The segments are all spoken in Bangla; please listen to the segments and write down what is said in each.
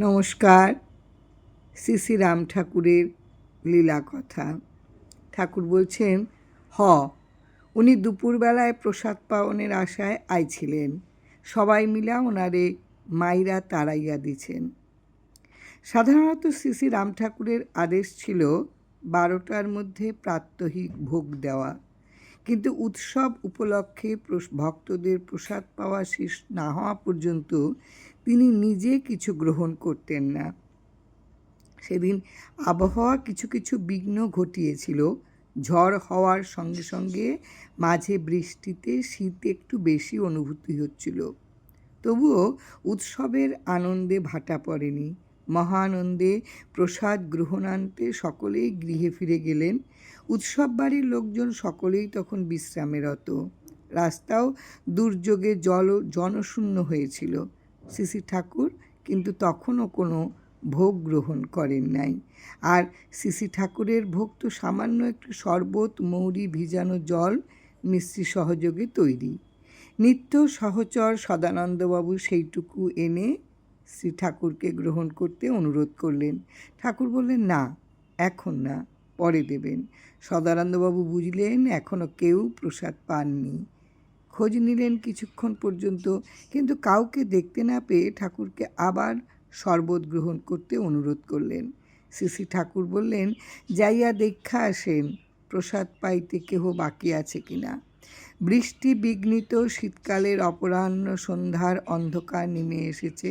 নমস্কার। শ্রী রাম ঠাকুরের লীলা কথা। ঠাকুর বলছেন, হ, উনি দুপুরবেলায় প্রসাদ পাওনের আশায় আইছিলেন। সবাই মিলা ওনারে মাইরা তাড়াইয়া দিছেন। সাধারণত শ্রী রাম ঠাকুরের আদেশ ছিল বারোটার মধ্যে প্রাত্যহিক ভোগ দেওয়া। কিন্তু উৎসব উপলক্ষে ভক্তদের প্রসাদ পাওয়া শেষ না হওয়া পর্যন্ত তিনি নিজে কিছু গ্রহণ করতেন না। সেদিন আবহাওয়া কিছু কিছু বিঘ্ন ঘটিয়েছিল। ঝড় হওয়ার সঙ্গে সঙ্গে মাঝে বৃষ্টিতে শীত একটু বেশি অনুভূতি হচ্ছিল। তবুও উৎসবের আনন্দে ভাটা পড়েনি। মহানন্দে প্রসাদ গ্রহণান্তে সকলেই গৃহে ফিরে গেলেন। উৎসব বাড়ির লোকজন সকলেই তখন বিশ্রামেরত। রাস্তাও দুর্যোগে জল জনশূন্য হয়েছিল। শ্রী ঠাকুর কিন্তু তখনও কোনো ভোগ গ্রহণ করেন নাই। আর শ্রী ঠাকুরের ভোগ তো সামান্য একটু শরবত, মৌরি, ভিজানো জল মিশ্রি সহযোগে তৈরি। নিত্য সহচর সদানন্দবাবু সেইটুকু এনে শ্রী ঠাকুরকে গ্রহণ করতে অনুরোধ করলেন। ঠাকুর বললেন, না, এখন না, পরে দেবেন। সদানন্দবাবু বুঝলেন এখনও কেউ প্রসাদ পাননি। খোঁজ নিলেন কিছুক্ষণ পর্যন্ত, কিন্তু কাউকে দেখতে না পেয়ে ঠাকুরকে আবার শরবত গ্রহণ করতে অনুরোধ করলেন। শ্রী ঠাকুর বললেন, যাইয়া দেখা আসেন, প্রসাদ পাইতে কেহ বাকি আছে কিনা? বৃষ্টি বিঘ্নিত, শীতকালের অপরাহ্ন সন্ধ্যার অন্ধকার নেমে এসেছে।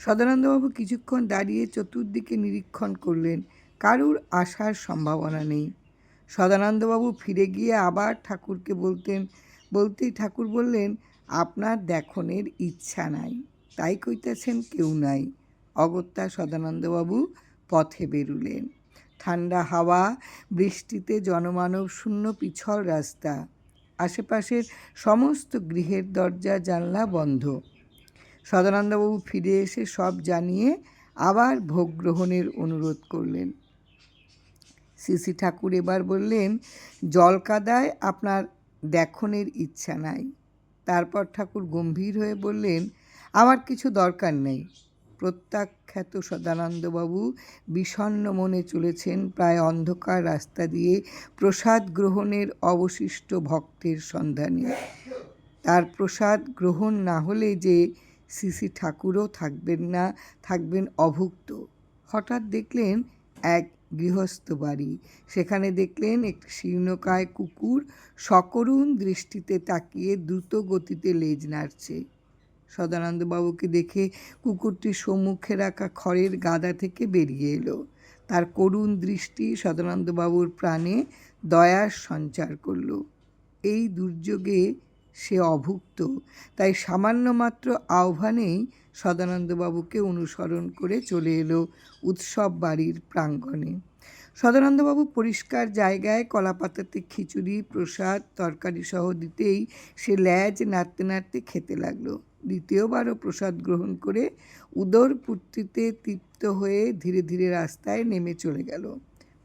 সদানন্দবাবু কিছুক্ষণ দাঁড়িয়ে চতুর্দিকে নিরীক্ষণ করলেন, কারুর আসার সম্ভাবনা নেই? সদানন্দবাবু ফিরে গিয়ে আবার ঠাকুরকে বলতেন বলতেই ঠাকুর বললেন, আপনার দেখনের ইচ্ছা নাই, তাই কইতেছেন কেউ নাই। অগত্যা সদানন্দবাবু পথে বেরুলেন। ঠান্ডা হাওয়া, বৃষ্টিতে জনমানব শূন্য পিছল রাস্তা, আশেপাশের সমস্ত গৃহের দরজা, জানলা বন্ধ। সদানন্দবাবু ফিরে এসে সব জানিয়ে আবার ভোগ গ্রহণের অনুরোধ করলেন। শ্রী ঠাকুর এবার বললেন, জলকাদায় আপনার দেখনের ইচ্ছা নাই। তারপর ঠাকুর গম্ভীর হয়ে বললেন, আমার কিছু দরকার নেই। প্রত্যাখ্যাত সদানন্দবাবু বিষণ্ণ মনে চলেছেন প্রায় অন্ধকার রাস্তা দিয়ে প্রসাদ গ্রহণের অবশিষ্ট ভক্তের সন্ধানে। তার প্রসাদ গ্রহণ না হলে যে শ্রী ঠাকুরও থাকবেন না, থাকবেন অভুক্ত। হঠাৎ দেখলেন এক গৃহস্থ বাড়ি। সেখানে দেখলেন একটি শীর্ণকায় কুকুর সকরুণ দৃষ্টিতে তাকিয়ে দ্রুত গতিতে লেজ নাড়ছে। সদানন্দবাবুকে দেখে কুকুরটি সম্মুখে রাখা খড়ের গাদা থেকে বেরিয়ে এলো। তার করুণ দৃষ্টি সদানন্দবাবুর প্রাণে দয়ার সঞ্চার করল। এই দুর্যোগে সে অভুক্ত। তাই সামান্য মাত্র আহ্বানেই সদানন্দবাবুকে অনুসরণ করে চলে এলো উৎসব বাড়ির প্রাঙ্গণে। সদানন্দবাবু পরিষ্কার জায়গায় কলাপাতাতে খিচুড়ি, প্রসাদ, তরকারি সহ দিতেই সে ল্যাজ নাড়তে নাড়তে খেতে লাগল। দ্বিতীয়বারও প্রসাদ গ্রহণ করে উদর পূর্তিতে তৃপ্ত হয়ে ধীরে ধীরে রাস্তায় নেমে চলে গেল।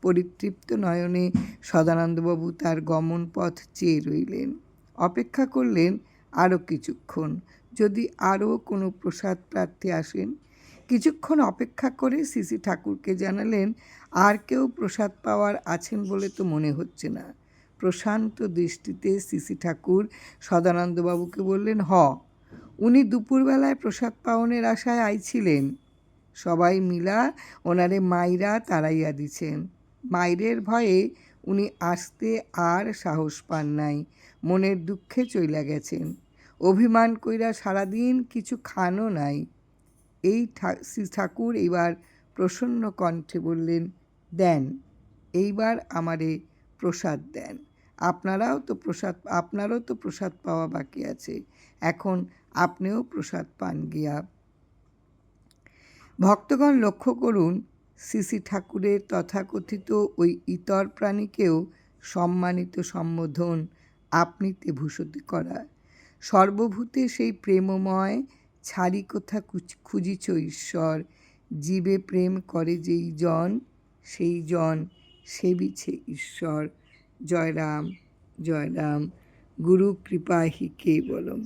পরিতৃপ্ত নয়নে সদানন্দবাবু তার গমন পথ চেয়ে রইলেন। অপেক্ষা করলেন আরও কিছুক্ষণ। যদি আরও কোনো প্রসাদ প্রার্থী আসেন? কিছুক্ষণ অপেক্ষা করে শ্রী ঠাকুরকে জানালেন, আর কেউ প্রসাদ পাওয়ার আছেন বলে তো মনে হচ্ছে না। প্রশান্ত দৃষ্টিতে শ্রী ঠাকুর সদানন্দবাবুকে বললেন, হ। উনি দুপুরবেলায় প্রসাদ পাওনের আশায় আইছিলেন। সবাই মিলা ওনারে মাইরা তাড়াইয়া দিছেন। মাইরের ভয়ে উনি আসতে আর সাহস পান নাই। মনের দুঃখে চইলা গেছেন। অভিমান কইরা সারাদিন কিছু খানও নাই। এই শ্রী ঠাকুর এইবার প্রসন্ন কণ্ঠে বললেন, দেন, এইবার আমারে প্রসাদ দেন। আপনারাও তো প্রসাদ, আপনারও তো প্রসাদ পাওয়া বাকি আছে। এখন আপনিও প্রসাদ পান গিয়া। ভক্তগণ লক্ষ্য করুন শ্রী ঠাকুরের তথাকথিত ওই ইতর প্রাণীকেও সম্মানিত সম্বোধন আপনিতে ভূষিত করা। সর্বভূতে সেই প্রেমময় ছাড়ি কোথা খুঁজিছ ঈশ্বর। জীবে প্রেম করে যেই জন, সেই জন সেবিছে ঈশ্বর। জয় রাম জয় রাম গুরু কৃপা হি কেবলম।